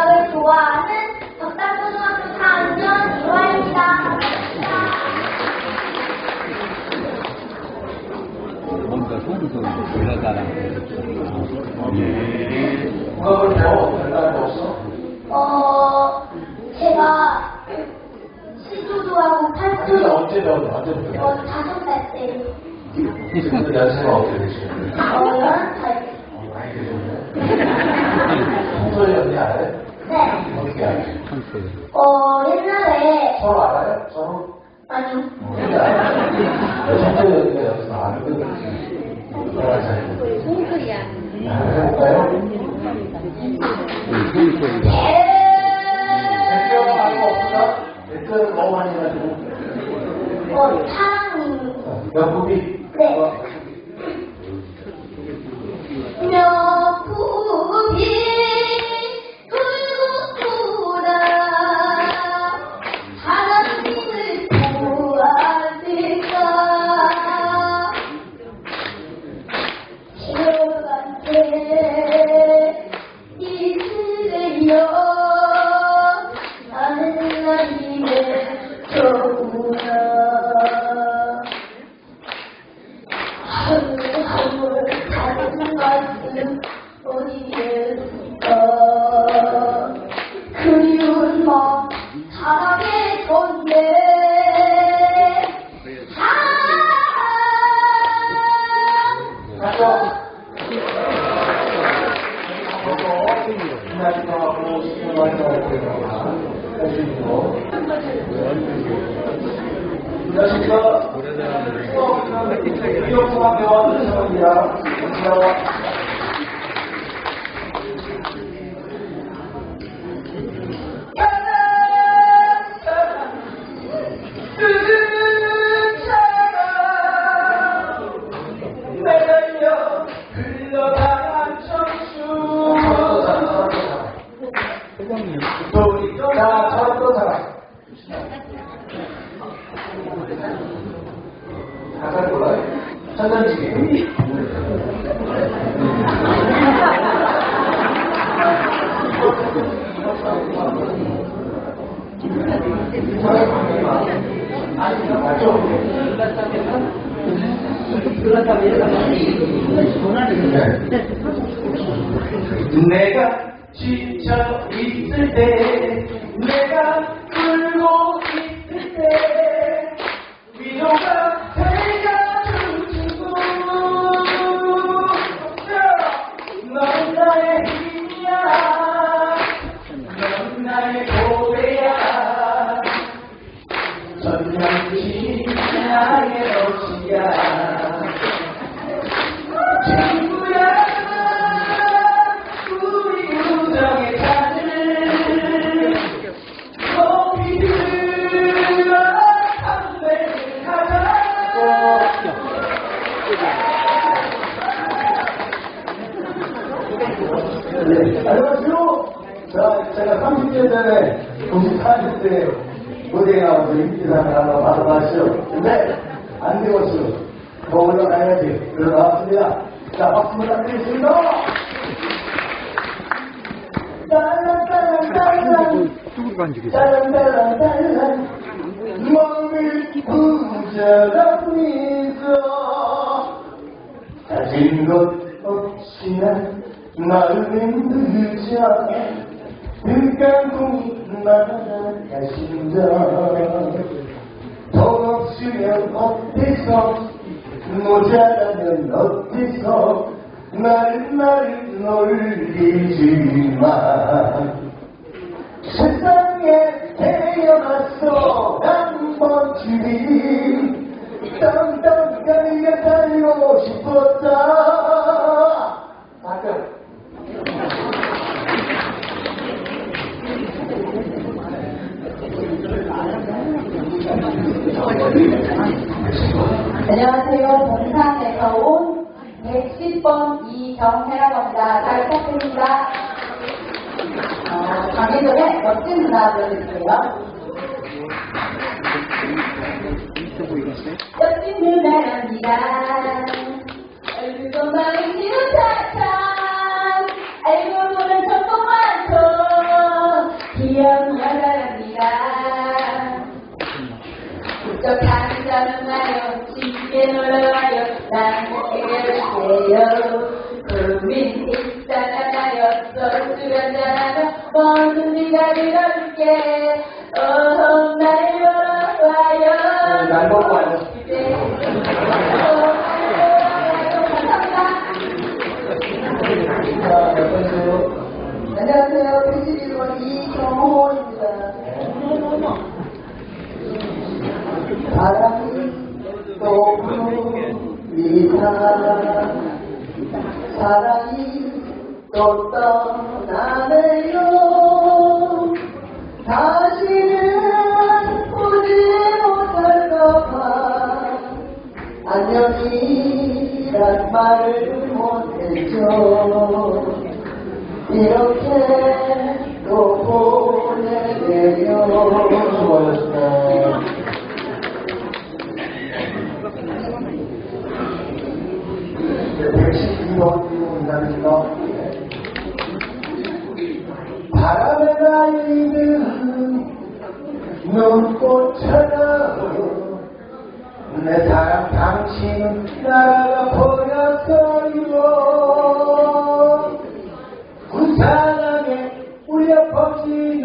과학을 좋아하는 덕담고등학교 4학년 이화입니다. 뭔가 소리도 올라가라는 거울 배워? 별다른 거 없어? 어, 제가 시조도 하고 그게 팔도 언제 배웠어? 다섯 살 때, 지금 연세가 어떻게 되시는데? 열한 살 때. 나이 되셨네. 소리 언니 알아요? 네. 어떻게 알아요? 어, 옛날에, 서로 알아요? 서로? 아니요. 어떻게 알아요? 성철이 언니가 여기서 아는 거지. 얼마나 잘해? 송소리야. 해볼까요? 한국에. 댓글은 많이 없구나? 댓글은 너무 많이 가지고. 어, 사랑님. 명국이? 네. 어디에 있을까 그리운 마음 사랑의 건 미역국만 배워하는 내가 지쳐 있을 때 내가 전에 94년 때 무대에 나와서 인기상을 하나 받아봤죠. 근데 안 되었어요. 더 올라가야지. 그러 나왔습니다. 자, 박수 부탁드리겠습니다. 딸랑딸랑딸랑. 딸랑딸랑딸랑 마음을 부자랍니다. 가진 것 없이나 나를 힘들자 등강공이 나가신다 돈 없으면 어때서 모자라면 어때서? 나를 나를 놀리지만 세상에 태어났어. 한 번쯤 110번 이경혜라고 합니다. 잘 부탁드립니다. 어, 강혜동의 멋진 누나 보여드릴게요. 멋진 누나랍니다. 얼굴도 많이 탓한 부쩍 한잔은 나요 집에 놀러와요 난 해결을 주민 있잖아 나였어 수련자라면 뭐든지가 빌어줄게 어허 날 보러 와요 날 보러 와요. 네. 어, 날 보러 와요 감사합니다 자, 몇 번째요? 안녕하세요. 81번 이경호입니다. 바람이 또 부니까 사랑이 또 떠나네요. 다시는 보지 못할까봐 안녕이란 말을 못했죠. 이렇게 또 보내내요. 수고하셨습니다. 인사입니다. 바람에 날리는 눈꽃처럼 내 사랑 당신 나가 버렸어요 그 사랑에 울려 퍼지는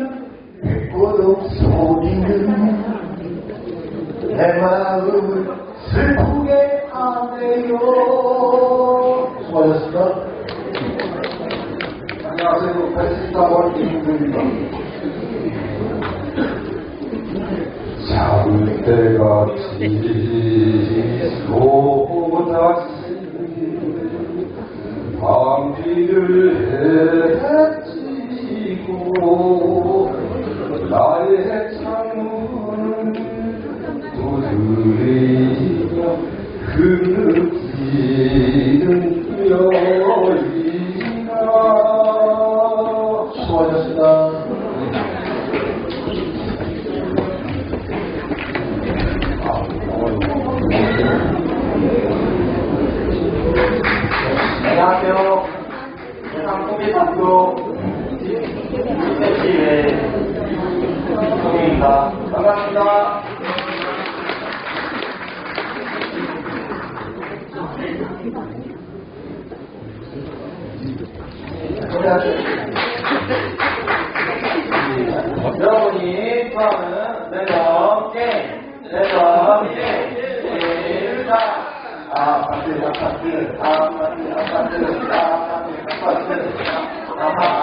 백고동 소리는 내 마음을 슬프게 하네요 잠때같이 쏟아진 밤비를 헤치고 나의 창문을 두드리며 흐느끼 상공비학교 이세시의 이성입니다. 반갑습니다. 여러분이 좋아하는 랜덤 게임, 랜덤 게임, 시작! 아파트, 아파트, 아파트, 아파트, 아파트, 아파트, 아하, 아파트, 아파트, 아파트, 아파트, 아파트, 아파트, 아하, 아하, CCA, CCA, 세수용 나와. 세수, 아하, 아하, 세사, 세사, 세수, 바로.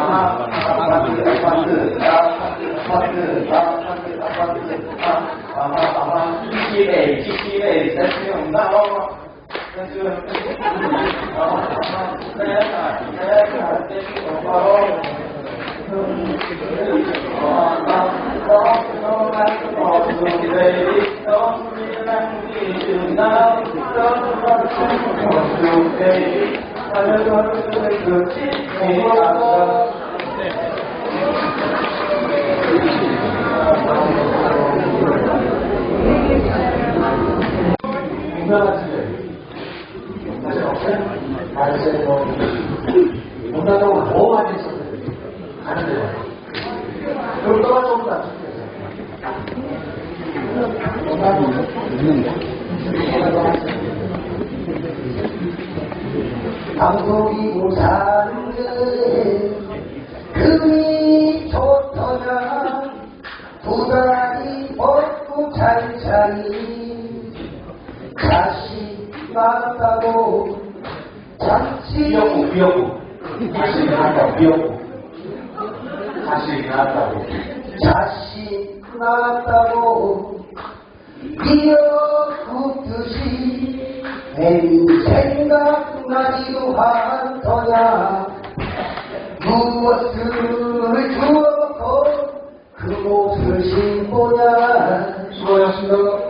유명 그럼 떠나 조금 더 방송이고 사는데 금이 좋더냐 두 다리 벗고 잘차리 다시 맞다고 잠시 미역국, 미역국. 다시 나왔다, 미역국. 다시. 자식 낳았다고 이어붙듯이 괜히 생각나기도 한터냐 무엇을 주어놓고 그 옷을 신고냐 수고하셨습니다.